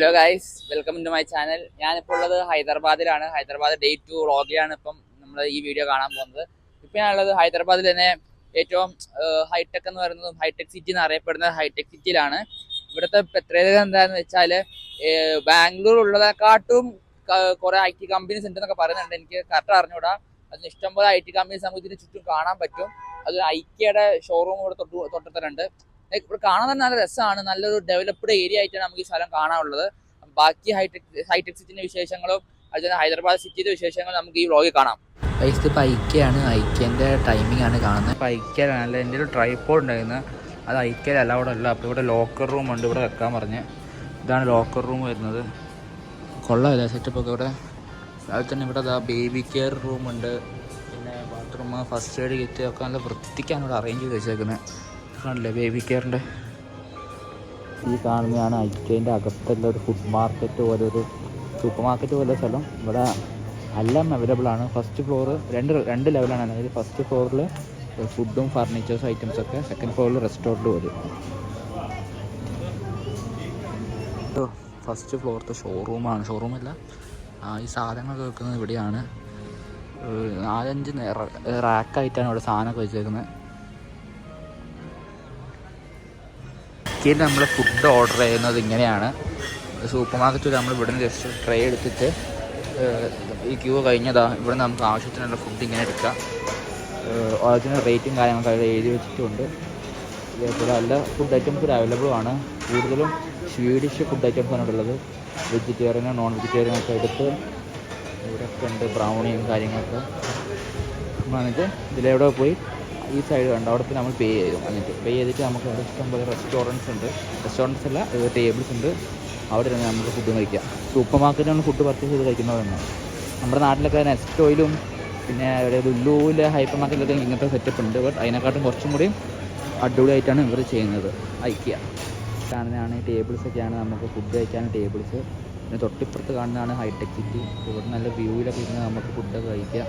Hello guys welcome to my channel ഞാനിപ്പോൾ ഉള്ളത് ഹൈദരാബാദിലാണ്. ഹൈദരാബാദ് ഡേ ടു വ്ളോഗിലാണ് ഇപ്പം നമ്മൾ ഈ വീഡിയോ കാണാൻ പോകുന്നത്. ഇപ്പം ഞാനുള്ളത് ഹൈദരാബാദിൽ തന്നെ ഏറ്റവും ഹൈടെക് എന്ന് പറയുന്നതും ഹൈടെക് സിറ്റി എന്ന് അറിയപ്പെടുന്ന ഹൈടെക് സിറ്റിയിലാണ് ഇവിടുത്തെ പ്രത്യേകത എന്താണെന്ന് വെച്ചാൽ ബാംഗ്ലൂർ ഉള്ളതിനെക്കാട്ടും കുറേ ഐ ടി കമ്പനീസ് ഉണ്ടെന്നൊക്കെ പറയുന്നുണ്ട്. എനിക്ക് കറക്റ്റ് അറിഞ്ഞൂടാ. അതിന് ഇഷ്ടംപോലെ ഐ ടി കമ്പനീസ് നമുക്ക് ഇതിന് ചുറ്റും കാണാൻ പറ്റും. അത് ഐക്യയുടെ ഷോറൂം ഇവിടെ തൊട്ട് ഇവിടെ കാണാൻ തന്നെ നല്ല രസമാണ്. നല്ലൊരു ഡെവലപ്ഡ് ഏരിയ ആയിട്ടാണ് നമുക്ക് ഈ സ്ഥലം കാണാനുള്ളത്. ബാക്കി ഹൈടെക് ഹൈടെക് സിറ്റിന്റെ വിശേഷങ്ങളും അതുപോലെ ഹൈദരാബാദ് സിറ്റിയുടെ വിശേഷങ്ങളും നമുക്ക് ഈ വ്ളോഗിൽ കാണാം. ഇത് പൈക്കയാണ്. ഐക്യാണ് ഐക്യന്റെ ടൈമിംഗ് ആണ് കാണുന്നത്. പൈക്കലാണ് അല്ല എന്റെ ഒരു ട്രൈപ്പോഡ് ഉണ്ടായിരുന്നു. അത് ഐക്യയിലല്ല അവിടെ അല്ല. അപ്പോൾ ഇവിടെ ലോക്കർ റൂം ഉണ്ട് ഇവിടെ വെക്കാൻ പറഞ്ഞ്. ഇതാണ് ലോക്കർ റൂം വരുന്നത്. കൊള്ളാമില്ല സെറ്റപ്പ് ഒക്കെ ഇവിടെ? അതുപോലെ തന്നെ ഇവിടെ ബേബി കെയർ റൂം ഉണ്ട്. പിന്നെ ബാത്റൂം ഫസ്റ്റ് എയ്ഡ് കിറ്റ് ഒക്കെ നല്ല വൃത്തിക്കാണ് ഇവിടെ അറേഞ്ച് ചെയ്ത് വെച്ചേക്കുന്നത് കാണില്ലേ ബേബി കെയറിന്റെ ഈ കാണുന്നതാണ് ഐക്യന്റെ അകത്തുള്ള ഒരു ഫുഡ് മാർക്കറ്റ് പോലെ ഒരു സൂപ്പർ മാർക്കറ്റ് പോലെ സ്ഥലം. ഇവിടെ എല്ലാം അവൈലബിൾ ആണ്. ഫസ്റ്റ് ഫ്ലോർ രണ്ട് രണ്ട് ലെവലാണ് അതായത് ഫസ്റ്റ് ഫ്ലോറിൽ ഫുഡും ഫർണിച്ചേഴ്സ് ഐറ്റംസ് ഒക്കെ. സെക്കൻഡ് ഫ്ലോറിൽ റെസ്റ്റോറന്റ് വരും ഫസ്റ്റ് ഫ്ലോറത്തെ ഷോറൂമാണ് ഷോറൂമല്ല ഈ സാധനങ്ങളൊക്കെ വെക്കുന്നത് ഇവിടെയാണ്. നാലഞ്ച് റാക്കായിട്ടാണ് ഇവിടെ സാധനമൊക്കെ വെച്ചേക്കുന്നത്. ഇതിൽ നമ്മൾ ഫുഡ് ഓർഡർ ചെയ്യുന്നത് ഇങ്ങനെയാണ്. സൂപ്പർ മാർക്കറ്റിൽ നമ്മൾ ഇവിടെ നിന്ന് ജസ്റ്റ് ട്രേ എടുത്തിട്ട് ഈ ക്യൂ കഴിഞ്ഞതാ. ഇവിടെ നമുക്ക് ആവശ്യത്തിനുള്ള ഫുഡ് ഇങ്ങനെ എടുക്കാം. അതിന് റേറ്റും കാര്യങ്ങളൊക്കെ അവിടെ എഴുതി വെച്ചിട്ടുണ്ട്. ഇതേപോലെ നല്ല ഫുഡ് ഐറ്റംസ് അവൈലബിൾ ആണ്. കൂടുതലും സ്വീഡിഷ് ഫുഡ് ഐറ്റംസ് ആണ് ഉള്ളത്. വെജിറ്റേറിയനും നോൺ വെജിറ്റേറിയനും ഒക്കെ എടുത്ത് ഇവിടെയൊക്കെ ഉണ്ട്. ബ്രൗണിയും കാര്യങ്ങളൊക്കെ. വന്നിട്ട് ഇതിലെവിടെ പോയി ഈ സൈഡ് കണ്ട്? അവിടെ നമ്മൾ പേ ചെയ്യും എന്നിട്ട്. പേ ചെയ്തിട്ട് നമുക്ക് അവിടെ ഇഷ്ടംപോലെ റെസ്റ്റോറന്റ്സ് ഉണ്ട്. റെസ്റ്റോറന്റ്സ് അല്ല ടേബിൾസ് ഉണ്ട്. അവിടെ ഇരുന്ന് നമുക്ക് ഫുഡ് കഴിക്കാം. സൂപ്പർ മാർക്കറ്റിലാണ് ഫുഡ് പർച്ചേസ് ചെയ്ത് കഴിക്കുന്നതാണ് നമ്മുടെ നാട്ടിലൊക്കെ നെസ്റ്റ് ഓയിലും പിന്നെ ലുലുവിലെ ഹൈപ്പർ മാർക്കറ്റിലൊക്കെ ഇങ്ങനത്തെ സെറ്റപ്പ് ഉണ്ട്. ബട്ട് അതിനെക്കാട്ടും കുറച്ചും കൂടി അടിപൊളിയായിട്ടാണ് ഇവർ ചെയ്യുന്നത്. ഐക്യ കാണുന്നതാണ് ടേബിൾസ് ഒക്കെയാണ് നമുക്ക് ഫുഡ് കഴിക്കാൻ ടേബിൾസ് പിന്നെ തൊട്ടിപ്പുറത്ത് കാണുന്നതാണ് ഹൈടെക് സിറ്റി ഇവിടെ നല്ല വ്യൂവിലൊക്കെ ഇരുന്ന് നമുക്ക് ഫുഡൊക്കെ കഴിക്കാം.